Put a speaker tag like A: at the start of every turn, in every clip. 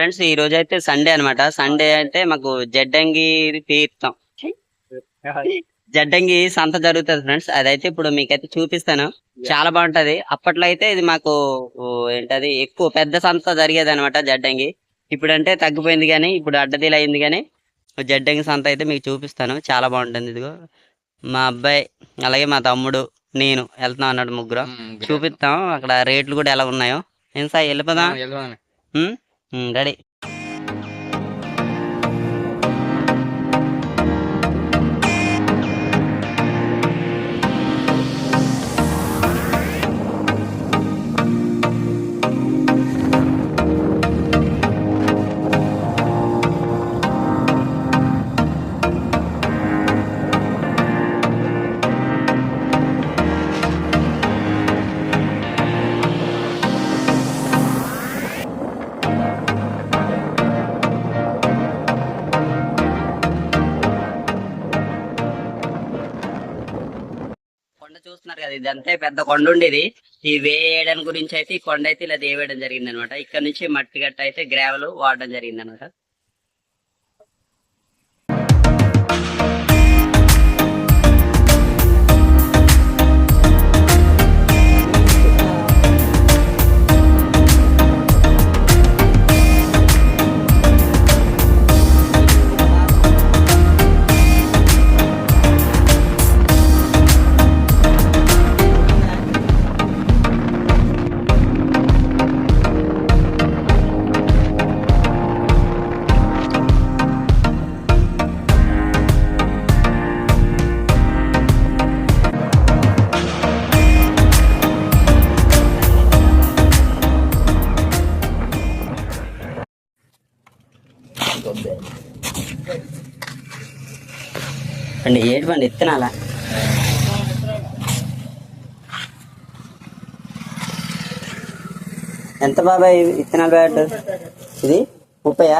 A: Friends ఈ రోజు అయితే సండే అన్నమాట. సండే అంటే మాకు జడ్డంగి తీర్థం. జడ్డంగి సంత జరుగుతుంది ఫ్రెండ్స్. అదైతే ఇప్పుడు మీకైతే చూపిస్తాను. చాలా బాగుంటది. అప్పట్లో అయితే ఇది మాకు ఏంటది ఎక్కువ పెద్ద సంత జరిగేది అనమాట జడ్డంగి. ఇప్పుడు అంటే తగ్గిపోయింది కానీ ఇప్పుడు అడ్డదీలు అయింది కానీ జడ్డంగి సంత అయితే మీకు చూపిస్తాను. చాలా బాగుంటుంది ఇదిగో. మా అబ్బాయి అలాగే మా తమ్ముడు నేను వెళ్తున్నాం అన్నాడు ముగ్గురు. చూపిస్తాం. అక్కడ రేట్లు కూడా ఎలా ఉన్నాయో. ఏం సార్ వెళ్ళిపోదాం. రెడీ కొండ చూస్తున్నారు కదా ఇదంతా పెద్ద కొండ ఉండేది ఈ వేయడం గురించి అయితే ఈ కొండ అయితే ఇలా దేవేయడం జరిగింది అనమాట ఇక్కడ నుంచి మట్టి గట్ట అయితే గ్రావెల్ వాడడం జరిగింది అనమాట పండి ఇత్తనాలా ఎంత బాబాయ్ ఇత్తనాలు బ్యాట్? ఇది ముప్పయా?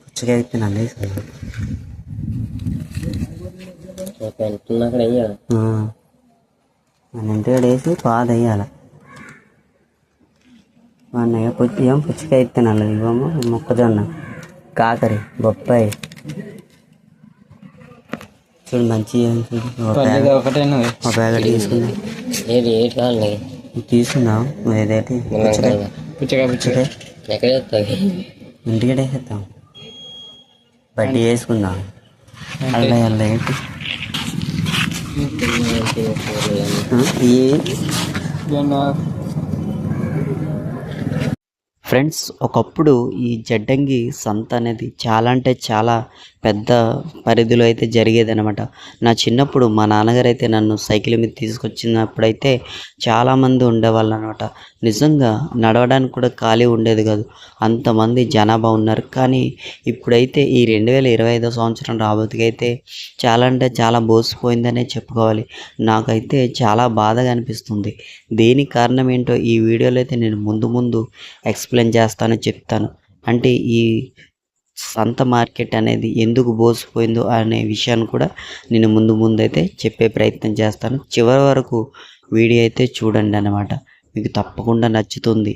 A: పుచ్చకాయ విత్తనాలు మన ఇంటికి వేసి పాద వేయాలి అన్నయ్య పుచ్చి ఏం పుచ్చకాయ విత్తనాలు ఇవ్వము మొక్కజొన్న కాకరి బొప్పాయి. చూడు మంచి ఒక ప్యాకెట్
B: ఒకటేనా
A: ఒక ప్యాకెట్ తీసుకుందాం
B: ఏది ఏది కావాలి
A: తీసుకుందాం ఏదైతే పుచ్చకాయ
B: పుచ్చకాయ పుచ్చకాయ ఎక్కడ చెప్తావు
A: ఇంటికి వేసేద్దాం బడ్డీ వేసుకుందాం అల్ల అల్ల ఏంటి ఈ ఫ్రెండ్స్ ఒకప్పుడు ఈ జడ్డంగి సంత అనేది చాలా అంటే చాలా పెద్ద పరిధిలో అయితే జరిగేది అనమాట నా చిన్నప్పుడు మా నాన్నగారు అయితే నన్ను సైకిల్ మీద తీసుకొచ్చినప్పుడైతే చాలామంది ఉండేవాళ్ళు అనమాట నిజంగా నడవడానికి కూడా ఖాళీ ఉండేది కాదు. అంతమంది జనాభా ఉన్నారు. కానీ ఇప్పుడైతే ఈ రెండు వేల ఇరవై ఐదో సంవత్సరం రాబోతుకైతే చాలా అంటే చాలా బోసిపోయిందనే చెప్పుకోవాలి. నాకైతే చాలా బాధగా అనిపిస్తుంది. దేనికి కారణం ఏంటో ఈ వీడియోలో అయితే నేను ముందు ముందు ఎక్స్ప్లెయిన్ చేస్తాను చెప్తాను. అంటే ఈ సంత మార్కెట్ అనేది ఎందుకు బోసిపోయిందో అనే విషయాన్ని కూడా నేను ముందు ముందు అయితే చెప్పే ప్రయత్నం చేస్తాను. చివరి వరకు వీడియో అయితే చూడండి అన్నమాట. మీకు తప్పకుండా నచ్చుతుంది.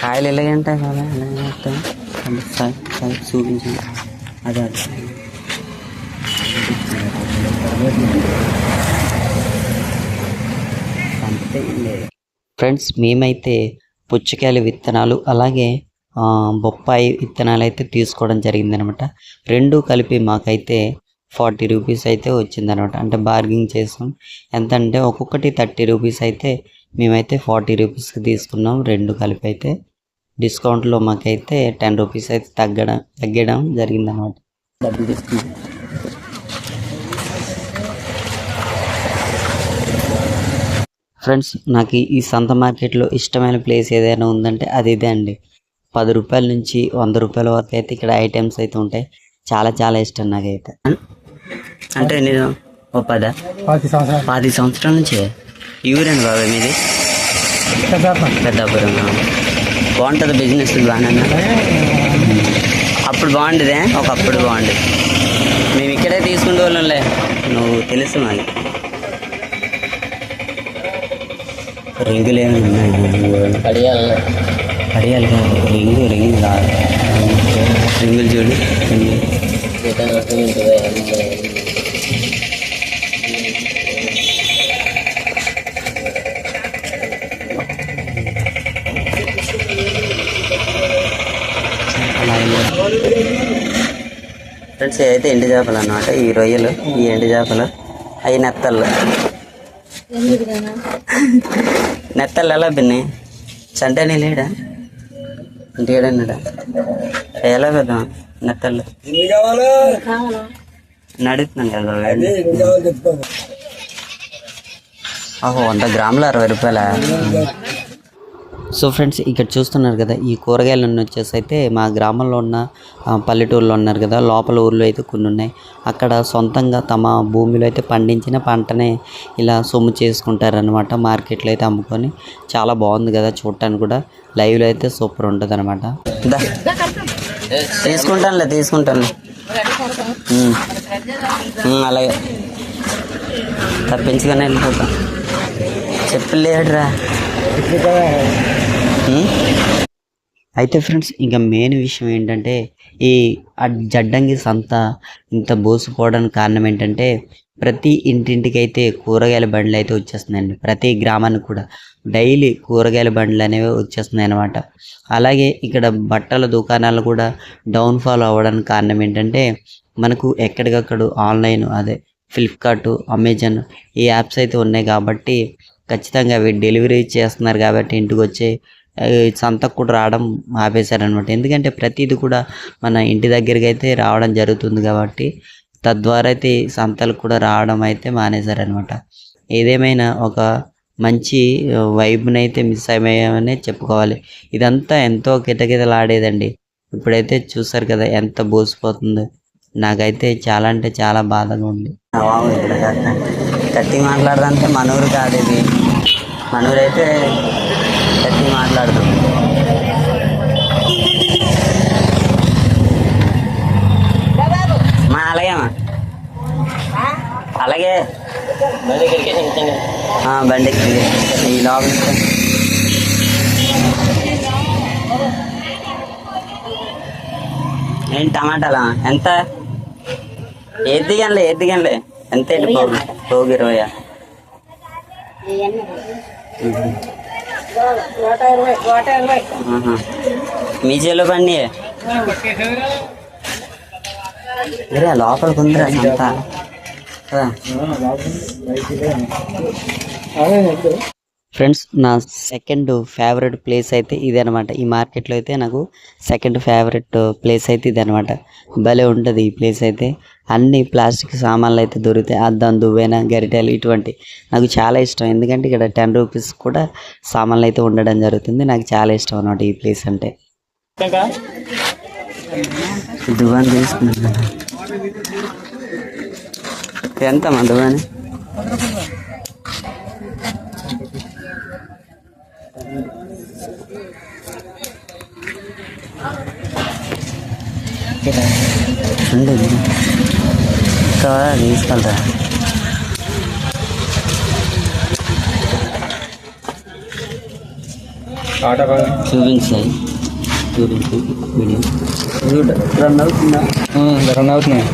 A: కాయలు ఎలాగంటాయి కదా అదే అదే. ఫ్రెండ్స్ మేమైతే పుచ్చకాయల విత్తనాలు అలాగే బొప్పాయి విత్తనాలు అయితే తీసుకోవడం జరిగిందనమాట. రెండు కలిపి మాకైతే ఫార్టీ రూపీస్ అయితే వచ్చిందనమాట. అంటే బార్గింగ్ చేసాం. ఎంత అంటే ఒక్కొక్కటి థర్టీ రూపీస్ అయితే మేమైతే ఫార్టీ రూపీస్కి తీసుకున్నాం. రెండు కలిపి అయితే డిస్కౌంట్లో మాకైతే టెన్ రూపీస్ అయితే తగ్గడం తగ్గడం జరిగిందనమాట. డబ్బులు తీసుకున్నాం ఫ్రెండ్స్ నాకు ఈ- సంత మార్కెట్లో ఇష్టమైన ప్లేస్ ఏదైనా ఉందంటే అది ఇదే అండి. పది రూపాయల నుంచి వంద రూపాయల వరకు అయితే ఇక్కడ ఐటమ్స్ అయితే ఉంటాయి. చాలా చాలా ఇష్టం నాకైతే. అంటే నేను ఓ పద.
B: పది సంవత్సరాలు.
A: నుంచి? ఈ ఊరండి బాబాయ్ మీది? పెద్దాపురం. బాగుంటుంది బిజినెస్ బాగానే అప్పుడు బాగుండేదే? ఒకప్పుడు బాగుండేది. మేము ఇక్కడే తీసుకుంటూ హిందువులలే నువ్వు తెలుసు మాకు. రింగులు ఏమి
B: కడియాలి
A: అడియాలి కాదు రింగు రింగు కాదు రింగులు చూడు ఫ్రెండ్స్ అయితే ఎండు చేపలు అన్నమాట ఈ రొయ్యలు ఈ ఎండు చేపలు అవి నెత్తళ్ళు నెత్తళ్ళు ఎలా పిన్ని? చంటని లేడా? ఇంటికాడన్నాడా ఎలా పెద్ద నెత్తళ్ళు నడుస్తున్నాను కదా ఓహో వంద గ్రాములు అరవై రూపాయల. సో ఫ్రెండ్స్ ఇక్కడ చూస్తున్నారు కదా ఈ కూరగాయలన్నీ వచ్చేసి అయితే మా గ్రామంలో ఉన్న పల్లెటూరులో ఉన్నారు కదా లోపల ఊర్లో అయితే కొన్ని ఉన్నాయి. అక్కడ సొంతంగా తమ భూమిలో అయితే పండించిన పంటనే ఇలా సొమ్ము చేసుకుంటారనమాట మార్కెట్లో అయితే అమ్ముకొని. చాలా బాగుంది కదా చూడటానికి కూడా లైవ్లో అయితే సూపర్ ఉంటుంది అనమాట తీసుకుంటానులే తీసుకుంటాను అలాగే. తప్పించుకొని వెళ్ళిపోతా. చెప్పలేడురా. అయితే ఫ్రెండ్స్ ఇంకా మెయిన్ విషయం ఏంటంటే ఈ జడ్డంగి సంత ఇంత బోసిపోవడానికి కారణం ఏంటంటే ప్రతి ఇంటింటికి అయితే కూరగాయల బండ్లు అయితే వచ్చేస్తున్నాయండి. ప్రతి గ్రామానికి కూడా డైలీ కూరగాయల బండ్లు అనేవి వచ్చేస్తున్నాయి అన్నమాట. అలాగే ఇక్కడ బట్టల దుకాణాలు కూడా డౌన్ఫాల్ అవ్వడానికి కారణం ఏంటంటే మనకు ఎక్కడికక్కడ ఆన్లైన్ అదే ఫ్లిప్కార్ట్ అమెజాన్ ఈ యాప్స్ అయితే ఉన్నాయి కాబట్టి ఖచ్చితంగా అవి డెలివరీ చేస్తున్నారు కాబట్టి ఇంటికి వచ్చే సంతకు కూడా రావడం ఆపేశారనమాట ఎందుకంటే ప్రతిదీ కూడా మన ఇంటి దగ్గరికి అయితే రావడం జరుగుతుంది కాబట్టి తద్వారా అయితే సంతలు కూడా రావడం అయితే మానేశారనమాట ఏదేమైనా ఒక మంచి వైబ్ని అయితే మిస్ అయ్యామనే చెప్పుకోవాలి. ఇదంతా ఎంతో కిటకిటలాడేదండి. ఇప్పుడైతే చూసారు కదా ఎంత బోసిపోతుందో. నాకైతే చాలా అంటే చాలా బాధగా ఉంది. కత్తి మాట్లాడదంటే మనూరు కాదు ఇది. మనూరు అయితే కత్తి మాట్లాడదు. మా అలాగే అమ్మా. అలాగే. బండి ఈ లోపల. ఏంటి టమాటాలా? ఎంత? ఏది దిగంలే ఏది దిగంలే ఎంత ఏంటి పోగు పోగు ఇరవయా. మీ చేలో బండి? ఇరే లోపలికి ఉందిరా సంత ఫ్రెండ్స్ నా సెకండ్ ఫేవరెట్ ప్లేస్ అయితే ఇది అనమాట ఈ మార్కెట్లో అయితే నాకు సెకండ్ ఫేవరెట్ ప్లేస్ అయితే ఇది అనమాట భలే ఉంటుంది ఈ ప్లేస్ అయితే. అన్ని ప్లాస్టిక్ సామాన్లు అయితే దొరుకుతాయి. అద్దం దువ్వెన గరిటెలు ఇటువంటి నాకు చాలా ఇష్టం. ఎందుకంటే ఇక్కడ టెన్ రూపీస్ కూడా సామాన్లు అయితే ఉండడం జరుగుతుంది. నాకు చాలా ఇష్టం అనమాట ఈ ప్లేస్ అంటే. దువ్వాన్ ఎంత మా దువ్వాని? ఉండు ఇంకా తీసుకెళ్తా చూపించాయి చూపించు. వీడియో రన్ అవుతుందా?
B: రన్ అవుతున్నాయి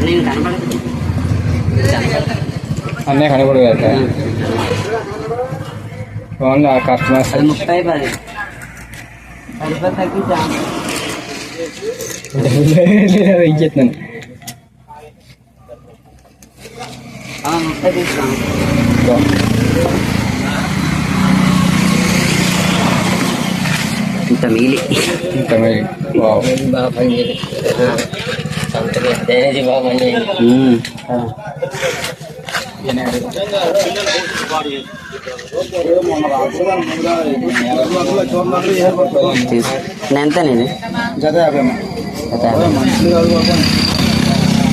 A: నేను కనపడదు
B: అన్నీ కనపడదు కదా ఓన్లీ ఆ కస్టమర్స్
A: అది ముప్పై పది పది పది తగ్గించా
B: ఇచ్చేస్తున్నాను
A: ఆ, ముప్పై తీసుకో ఇంత మిగిలి
B: ఇంకా మరి వావ్
C: బాగా పనిచేయదు సంతకి డ్రైనేజీ బాగా పనిచేయదు
A: ఉమ్. తీసుకో నేను ఎంత నేను
B: జత యాభై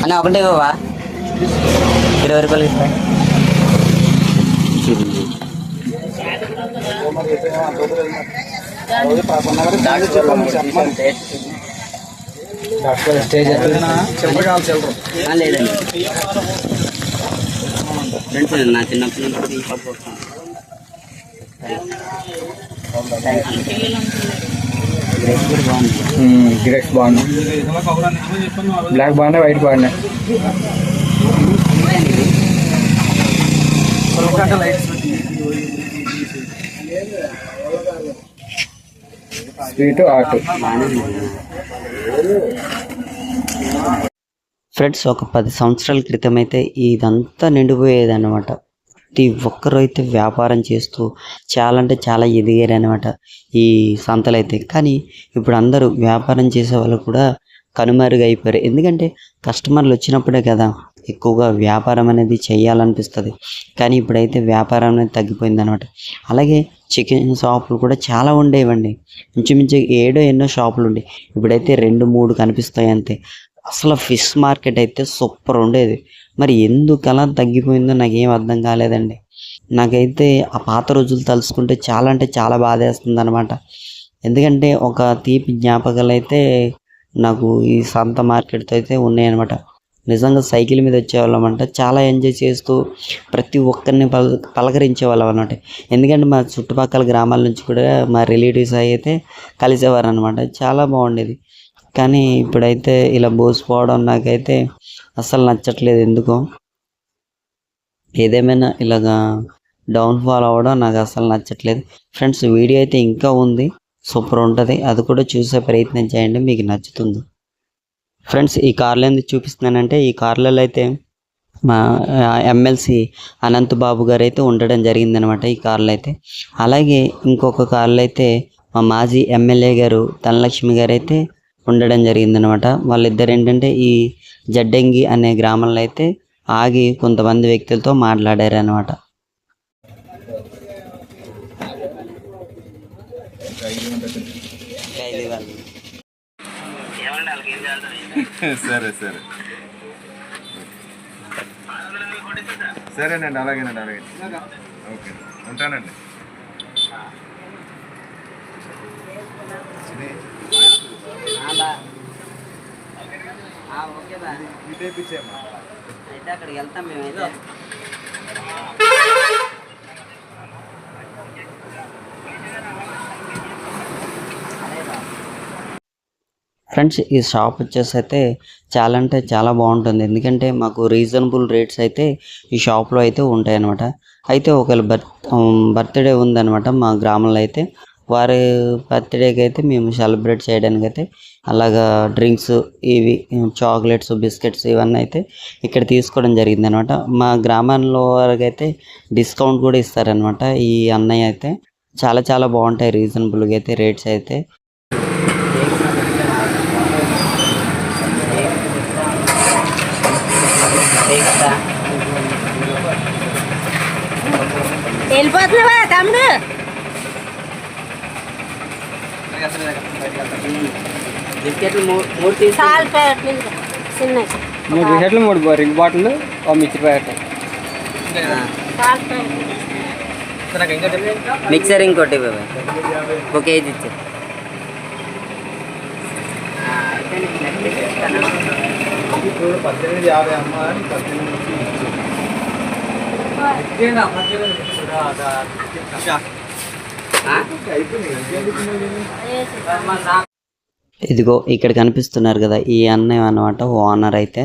A: అన్న ఒకటే బాబా ఇరవై రూపాయలు ఇస్తా.
B: స్టేజ్
A: ఆ, లేదండి. ఫ్రెండ్స్ నా చిన్నప్పటి నుంచి ఈ పప్పు వస్తాను బాగుంది
B: గ్రేక్స్ బాగుంది బ్లాక్ బాగున్నాయి వైట్ బాగున్నాయి స్వీట్ ఆటు
A: ఫ్రెండ్స్ ఒక పది సంవత్సరాల క్రితం అయితే ఇదంతా నిండిపోయేది అనమాట ప్రతి ఒక్కరు అయితే వ్యాపారం చేస్తూ చాలా అంటే చాలా ఎదిగారు అనమాట ఈ సంతలు అయితే కానీ ఇప్పుడు అందరూ వ్యాపారం చేసే వాళ్ళు కూడా కనుమరుగైపోయారు ఎందుకంటే కస్టమర్లు వచ్చినప్పుడే కదా ఎక్కువగా వ్యాపారం అనేది చేయాలనిపిస్తుంది. కానీ ఇప్పుడైతే వ్యాపారం అనేది తగ్గిపోయింది అనమాట అలాగే చికెన్ షాపులు కూడా చాలా ఉండేవండి. ఇంచుమించు ఏడో ఎన్నో షాపులు ఉండే ఇప్పుడైతే రెండు మూడు కనిపిస్తాయి అంతే అసలు ఫిష్ మార్కెట్ అయితే సూపర్ ఉండేది. మరి ఎందుకు అలా తగ్గిపోయిందో నాకేం అర్థం కాలేదండి. నాకైతే ఆ పాత రోజులు తలుచుకుంటే చాలా అంటే చాలా బాధేస్తుంది అనమాట ఎందుకంటే ఒక తీపి జ్ఞాపకాలు అయితే నాకు ఈ సంత మార్కెట్తో అయితే ఉన్నాయన్నమాట. నిజంగా సైకిల్ మీద వచ్చేవాళ్ళం అంట చాలా ఎంజాయ్ చేస్తూ ప్రతి ఒక్కరిని పల పలకరించేవాళ్ళం అనమాట ఎందుకంటే మా చుట్టుపక్కల గ్రామాల నుంచి కూడా మా రిలేటివ్స్ అయితే కలిసేవారు అనమాట చాలా బాగుండేది. కానీ ఇప్పుడైతే ఇలా బోసిపోవడం నాకైతే అస్సలు నచ్చట్లేదు. ఎందుకో? ఏదేమైనా ఇలాగా డౌన్ఫాల్ అవ్వడం నాకు అసలు నచ్చట్లేదు. ఫ్రెండ్స్ వీడియో అయితే ఇంకా ఉంది. సూపర్ ఉంటుంది. అది కూడా చూసే ప్రయత్నం చేయండి. మీకు నచ్చుతుంది. ఫ్రెండ్స్ ఈ కార్లు ఎందుకు చూపిస్తున్నానంటే ఈ కార్లలో అయితే మా ఎమ్మెల్సీ అనంత్ బాబు గారు అయితే ఉండడం జరిగిందనమాట ఈ కార్లో అయితే. అలాగే ఇంకొక కార్లో అయితే మా మాజీ ఎమ్మెల్యే గారు ధనలక్ష్మి గారు అయితే ఉండడం జరిగిందనమాట వాళ్ళిద్దరు ఏంటంటే ఈ జడ్డంగి అనే గ్రామంలో అయితే ఆగి కొంతమంది వ్యక్తులతో మాట్లాడారు అనమాట
D: సరే సరే. సరేనండి అలాగేనండి అలాగే ఓకే ఉంటానండి.
A: అయితే అక్కడికి వెళ్తాం మేమైతే ఫ్రెండ్స్ ఈ షాప్ వచ్చేసి అయితే చాలా అంటే చాలా బాగుంటుంది. ఎందుకంటే మాకు రీజనబుల్ రేట్స్ అయితే ఈ షాప్లో అయితే ఉంటాయి అన్నమాట అయితే ఒకవేళ బర్త్ బర్త్డే ఉందన్నమాట మా గ్రామంలో అయితే వారి బర్త్డేకి అయితే మేము సెలబ్రేట్ చేయడానికి అయితే అలాగా డ్రింక్స్ ఇవి చాక్లెట్స్ బిస్కెట్స్ ఇవన్నీ అయితే ఇక్కడ తీసుకోవడం జరిగింది అనమాట మా గ్రామంలో వారికి అయితే డిస్కౌంట్ కూడా ఇస్తారనమాట ఈ అన్నయ్య అయితే. చాలా చాలా బాగుంటాయి రీజనబుల్గా అయితే రేట్స్ అయితే.
E: వెళ్ళిపోతున్నావా తమ్ముడు?
A: మూడు తీసి
E: ప్యాకెట్లు
B: మూడు రింగ్ బాటిల్ ఒక మిర్చి ప్యాకెట్
A: మిక్సర్ ఇంకోటి ఒక కేజీ ఇచ్చే
D: పద్దెనిమిది యాభై అమ్మ పద్దెనిమిది
A: ఇదిగో ఇక్కడ కనిపిస్తున్నారు కదా ఈ అన్నయ్య అన్నమాట ఓనర్ అయితే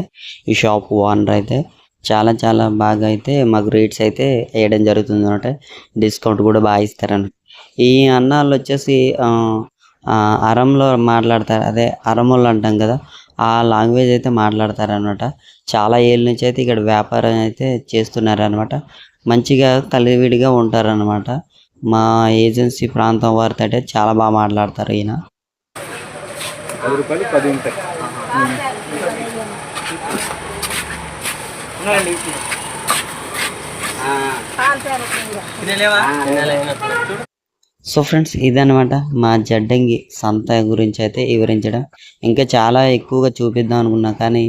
A: ఈ షాప్ ఓనర్ అయితే. చాలా చాలా బాగా అయితే మాకు రేట్స్ అయితే వేయడం జరుగుతుంది అనమాట డిస్కౌంట్ కూడా బాగా ఇస్తారని ఈ అన్నాళ్ళు వచ్చేసి ఆ, అరంలో మాట్లాడతారు. అదే అరములు అంటాం కదా ఆ లాంగ్వేజ్ అయితే మాట్లాడతారనమాట చాలా ఏళ్ళ నుంచి అయితే ఇక్కడ వ్యాపారం అయితే చేస్తున్నారనమాట మంచిగా కలివిడిగా ఉంటారనమాట మా ఏజెన్సీ ప్రాంతం వారితో అయితే చాలా బాగా మాట్లాడతారు ఈయన.
D: పది రూపాయలు పది ఉంటాయి
E: చాలు ప్యాకెట్లు
A: సో ఫ్రెండ్స్ ఇదనమాట మా జడ్డంగి సంత గురించి అయితే వివరించడం ఇంకా చాలా ఎక్కువగా చూపిద్దాం అనుకున్నా కానీ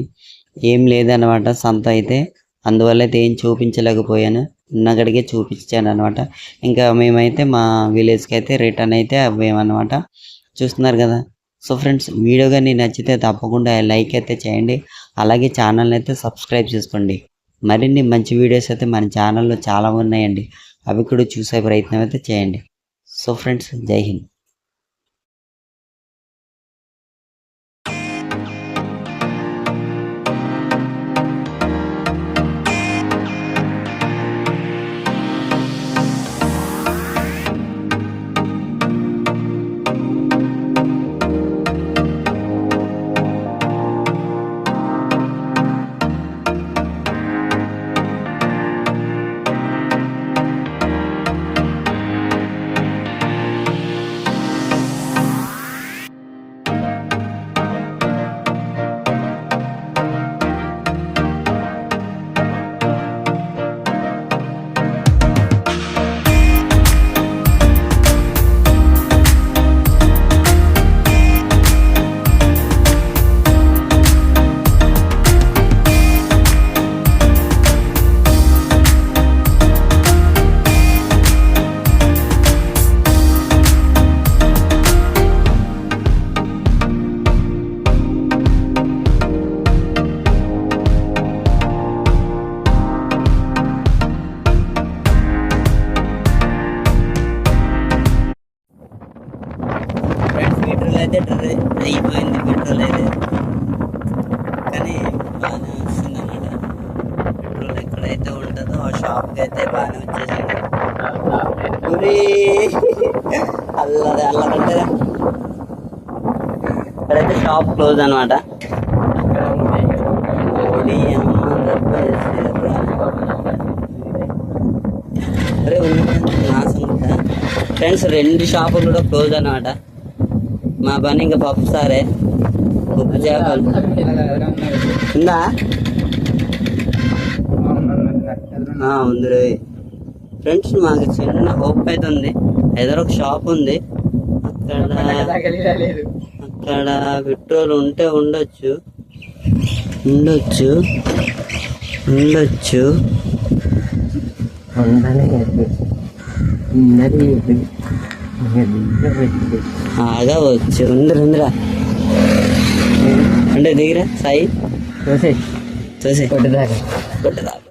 A: ఏం లేదనమాట సంత అయితే. అందువల్ల అయితే ఏం చూపించలేకపోయాను. ఉన్నగడికే చూపించాను అనమాట ఇంకా మేమైతే మా విలేజ్కి అయితే రిటర్న్ అయితే అవ్వామన్నమాట. చూస్తున్నారు కదా? సో ఫ్రెండ్స్ వీడియో కానీ నచ్చితే తప్పకుండా లైక్ అయితే చేయండి. అలాగే ఛానల్ని అయితే సబ్స్క్రైబ్ చేసుకోండి. మరిన్ని మంచి వీడియోస్ అయితే మన ఛానల్లో చాలా ఉన్నాయండి. అవి కూడా చూసే ప్రయత్నం అయితే చేయండి. సో ఫ్రెండ్స్ జై హింద్. అయితే అయిపోయింది పెట్రోల్ అయితే కానీ బాగానే వస్తుంది అన్నమాట. పెట్రోల్ ఎక్కడైతే ఉంటుందో ఆ షాప్కి అయితే బాగానే వచ్చేసింది ఉరి అల్లరి అల్లరంటే ఇక్కడైతే షాప్ క్లోజ్ అనమాట అరే ఫ్రెండ్స్ రెండు షాపులు కూడా క్లోజ్ అనమాట మా పని ఇంకా పప్పు సారే. ఉప్పు చేపలు. ఉందా? ఉంది ఫ్రెండ్స్ మాకు చిన్న హోప్ అయితే ఉంది ఎదురు ఒక షాప్ ఉంది. అక్కడ అక్కడ పెట్రోల్ ఉంటే ఉండొచ్చు. ఉండొచ్చు. ఉండొచ్చు. ఆగవచ్చు ఉందిరా ఉందిరా. అంటే దిగిరా సాయి?
C: చూసి
A: చూసి
C: కొట్టుదాకా.
A: కొట్టదా